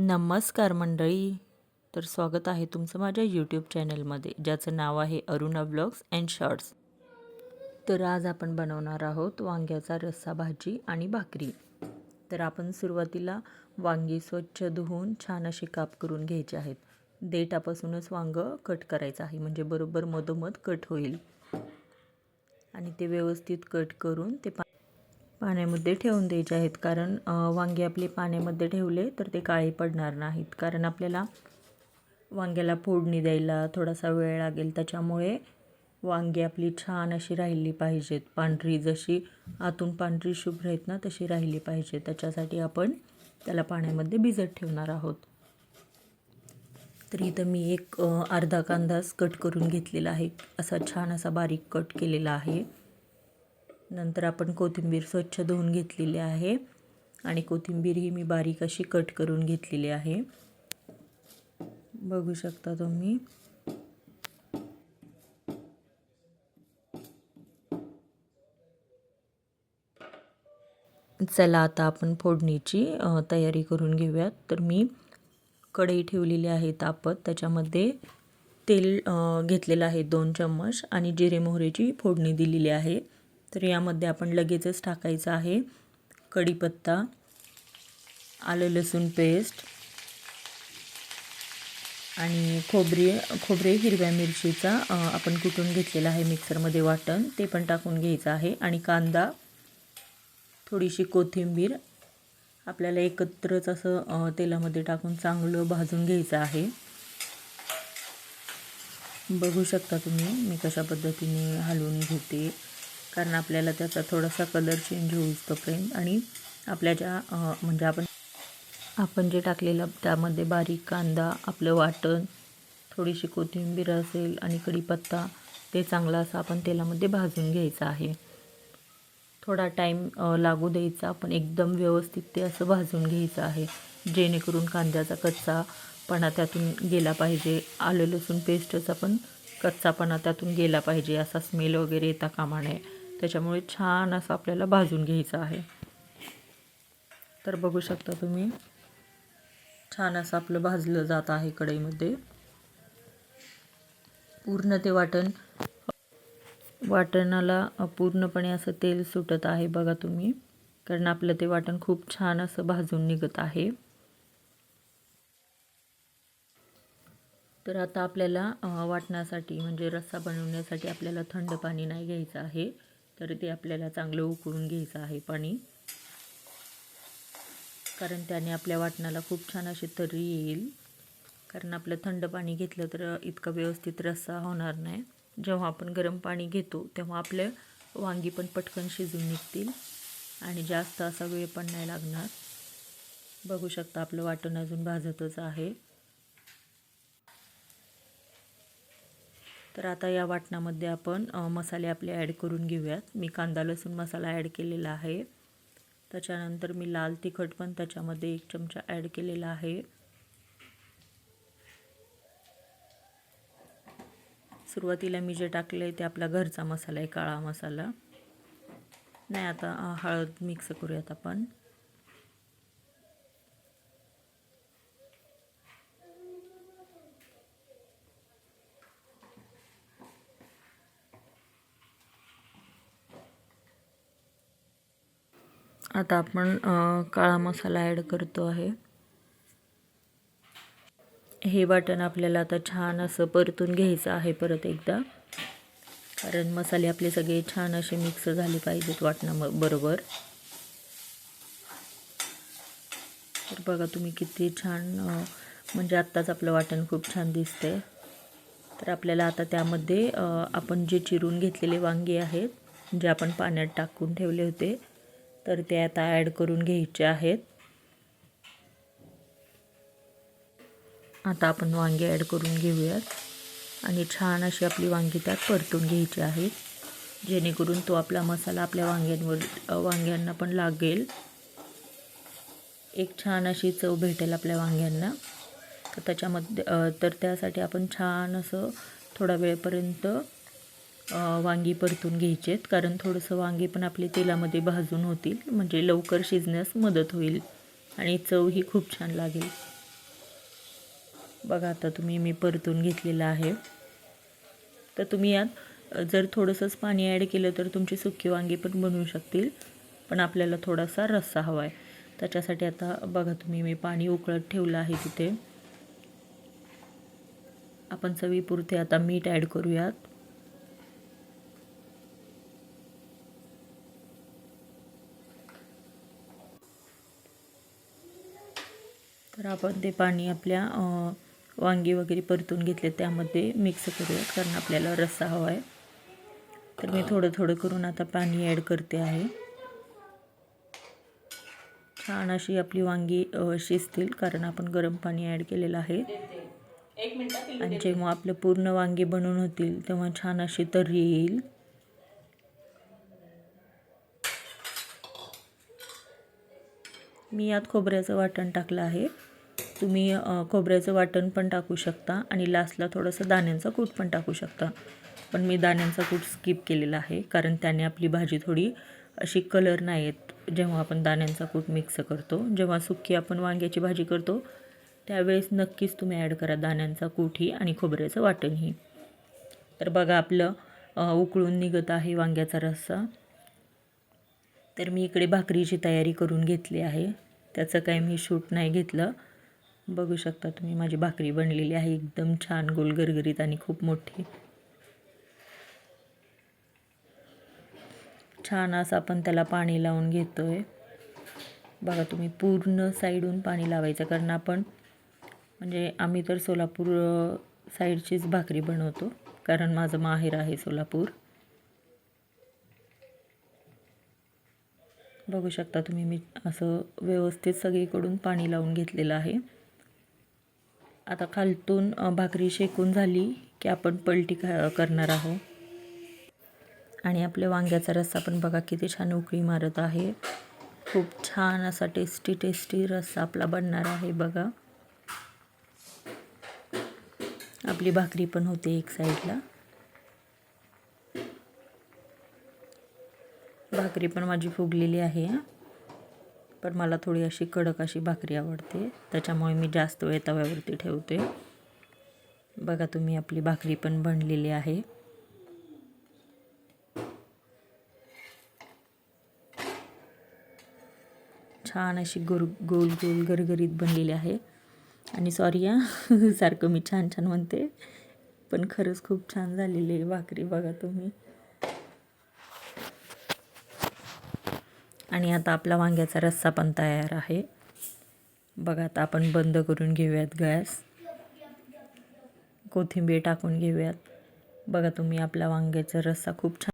नमस्कार मंडळी. तर स्वागत आहे तुमचं माझ्या यूट्यूब चॅनलमध्ये ज्याचं नाव आहे अरुणा ब्लॉग्स अँड शॉर्ट्स तर आज आपण बनवणार आहोत वांग्याचा रस्सा भाजी आणि भाकरी. तर आपण सुरुवातीला वांगी स्वच्छ धुवून छान अशी काप करून घ्यायचे आहेत. देठापासूनच वांगं कट करायचं आहे म्हणजे बरोबर मधोमध कट होईल. आणि ते व्यवस्थित कट करून ते पा पाण्यामध्ये ठेवून द्यायचे आहेत. कारण वांगे आपले पाण्यामध्ये ठेवले तर ते काळे पडणार नाहीत. कारण आपल्याला वांग्याला फोडणी द्यायला थोडासा वेळ लागेल. त्याच्यामुळे वांगी आपली छान अशी राहिली पाहिजेत. पांढरी जशी आतून पांढरी शुभ्र आहेत ना तशी राहिली पाहिजे त्याच्यासाठी आपण त्याला पाण्यामध्ये भिजत ठेवणार आहोत. तर इथं मी एक अर्धा कांदाच कट करून घेतलेला आहे. असा छान असा बारीक कट केलेला आहे. नंतर आपण कोथिंबीर स्वच्छ धुवून घेतलेली आहे. आणि कोथिंबीर ही मी बारीक अशी कट करून घेतलेली आहे. बघू शकता तुम्ही. चला आता आपण फोडणीची तयारी करून घेऊयात. तर मी कढई ठेवलेली आहे तापत. त्याच्यामध्ये तेल घेतलेलं आहे दोन चम्मच. आणि जिरे मोहरेची फोडणी दिलेली आहे. तर यामध्ये आपण लगेचच टाकायचं आहे कढीपत्ता आलं लसूण पेस्ट आणि खोबरे खोबरे हिरव्या मिरचीचा आपण कुटून घेतलेला आहे मिक्सरमध्ये वाटण ते पण टाकून घ्यायचं आहे. आणि कांदा थोडीशी कोथिंबीर आपल्याला एकत्रच असं तेलामध्ये टाकून चांगलं भाजून घ्यायचं आहे. बघू शकता तुम्ही मी कशा पद्धतीने हलवून घेते. कारण आपल्याला त्याचा थोडासा कलर चेंज होऊ तोपर्यंत आणि आपल्या ज्या म्हणजे आपण आपण जे टाकलेलं त्यामध्ये बारीक कांदा आपलं वाटण थोडीशी कोथिंबीर असेल आणि कढीपत्ता ते चांगला असं आपण तेलामध्ये भाजून घ्यायचं आहे. थोडा टाईम लागू द्यायचा पण एकदम व्यवस्थित ते असं भाजून घ्यायचं आहे जेणेकरून कांद्याचा कच्चापणा त्यातून गेला पाहिजे. आलं लसूण पेस्टचा पण कच्चापणा त्यातून गेला पाहिजे असा स्मेल वगैरे येता कामा नये. त्याच्यामुळे छान असं आपल्याला भाजून घ्यायचं आहे. तर बघू शकता तुम्ही छान असं आपलं भाजलं जात आहे कढईमध्ये. पूर्ण ते वाटण वाटणाला पूर्णपणे असं तेल सुटत आहे बघा तुम्ही कारण आपलं ते वाटण खूप छान असं भाजून निघत आहे. तर आता आपल्याला वाटण्यासाठी म्हणजे रस्सा बनवण्यासाठी आपल्याला थंड पाणी नाही घ्यायचं आहे. तर ते आपल्याला चांगलं उकळून घ्यायचं आहे पाणी. कारण त्याने आपल्या वाटणाला खूप छान अशी तर्री येईल. कारण आपलं थंड पाणी घेतलं तर इतका व्यवस्थित रस्सा होणार नाही. जेव्हा आपण गरम पाणी घेतो तेव्हा आपले वांगी पण पटकन शिजून निघतील आणि जास्त असा वेळ पण नाही लागणार. बघू शकता आपलं वाटण अजून भाजतच आहे. तर आता या वाटणामध्ये आपण मसाले आपले ॲड करून घेऊयात. मी कांदा लसूण मसाला ॲड केलेला आहे. त्याच्यानंतर मी लाल तिखट पण त्याच्यामध्ये एक चमचा ॲड केलेला आहे. सुरुवातीला मी जे टाकलं आहे ते आपला घरचा मसाला आहे काळा मसाला. नाही आता हळद मिक्स करूयात आपण. आता आपण काळा मसाला ॲड करतो आहे. हे वाटण आपल्याला आता छान असं परतून घ्यायचं आहे परत एकदा. कारण मसाले आपले सगळे छान असे मिक्स झाले पाहिजेत वाटणा बरोबर. तर बघा तुम्ही किती छान म्हणजे आत्ताच आपलं वाटण खूप छान दिसतंय. तर आपल्याला आता त्यामध्ये आपण जे चिरून घेतलेले वांगे आहेत जे आपण पाण्यात टाकून ठेवले होते तर ते आता ॲड करून घ्यायचे आहेत. आता आपण वांगी ॲड करून घेऊयात. आणि छान अशी आपली वांगी त्यात परतून घ्यायची आहेत जेणेकरून तो आपला मसाला आपल्या वांग्यांवर वांग्यांना पण लागेल. एक छान अशी चव भेटेल आपल्या वांग्यांना. तर त्याच्यामध्ये तर त्यासाठी आपण छान असं थोडा वेळपर्यंत वांगी परतून घ्यायचे आहेत कारण थोडंसं वांगी पण आपले तेलामध्ये भाजून होतील. म्हणजे लवकर शिजण्यास मदत होईल. आणि चव ही खूप छान लागेल. बघा आता तुम्ही मी परतून घेतलेलं आहे. तर तुम्ही यात जर थोडंसंच पाणी ॲड केलं तर तुमची सुकी वांगी पण बनवू शकतील. पण आपल्याला थोडासा रस्सा हवा आहे. त्याच्यासाठी आता बघा तुम्ही मी पाणी उकळत ठेवलं आहे तिथे. आपण चवीपुरते आता मीठ ॲड करूयात. आपण ते पाणी आपल्या वांगी वगैरे परतून घेतले त्यामध्ये मिक्स करूयात कारण आपल्याला रस्सा हवा आहे. तर मी थोडं थोडं करून आता पाणी ॲड करते आहे. छान अशी आपली वांगी शिजतील कारण आपण गरम पाणी ॲड केलेलं आहे. आणि जेव्हा आपलं पूर्ण वांगी बनवून होतील तेव्हा छान अशी तर्री येईल. मी यात खोबऱ्याचं वाटण टाकलं आहे. तुम्ही खोबऱ्याचं वाटण पण टाकू शकता आणि लास्टला थोडंसं दाण्यांचा कूट पण टाकू शकता. पण मी दाण्यांचा कूट स्किप केलेला आहे कारण त्याने आपली भाजी थोडी अशी कलर नाही येत जेव्हा आपण दाण्यांचा कूट मिक्स करतो. जेव्हा सुकी आपण वांग्याची भाजी करतो त्यावेळेस नक्कीच तुम्ही ॲड करा दाण्यांचा कूटही आणि खोबऱ्याचं वाटणही तर बघा आपलं उकळून निघत आहे वांग्याचा रस्सा. तर मी इकडे भाकरीची तयारी करून घेतली आहे. त्याचं काय मी शूट नाही घेतलं. बघू शकता तुम्ही माझी भाकरी बनलेली आहे एकदम छान गोल गरगरीत आणि खूप मोठी. छान असं आपण त्याला पाणी लावून घेतो आहे बघा तुम्ही पूर्ण साईडहून पाणी लावायचं कारण आपण म्हणजे आम्ही तर सोलापूर साईडचीच भाकरी बनवतो कारण माझं माहेर आहे सोलापूर. बघू शकता तुम्ही मी असं व्यवस्थित सगळीकडून पाणी लावून घेतलेलं आहे. आता खालतून भाकरी शेकून झाली की आपण पलटी क- करणार आहोत. आणि आपल्या वांग्याचा रस्सा पण बघा किती छान उकळी मारत आहे. खूप छान असा टेस्टी टेस्टी रस्सा आपला बनणार आहे बघा. आपली भाकरी पण होते एक साईडला. भाकरी पण माझी फुगलेली आहे. पण मला थोडी अशी कडक अशी भाकरी आवडते. त्याच्यामुळे मी जास्त वेळ तव्यावरती ठेवते. बघा तुम्ही आपली भाकरी पण बनलेली आहे. छान अशी गोल गोल गोल गरगरीत बनलेली आहे. आणि सॉरी या सारखं मी छान छान म्हणते. पण खरंच खूप छान झालेली आहे भाकरी बघा तुम्ही. आणि आता आपला वांग्याचा रस्सा पण तयार आहे. बघा आता आपण बंद करून घेऊयात गॅस. कोथिंबीर टाकून घेऊयात. बघा तुम्ही आपला वांग्याचा रस्सा खूप छान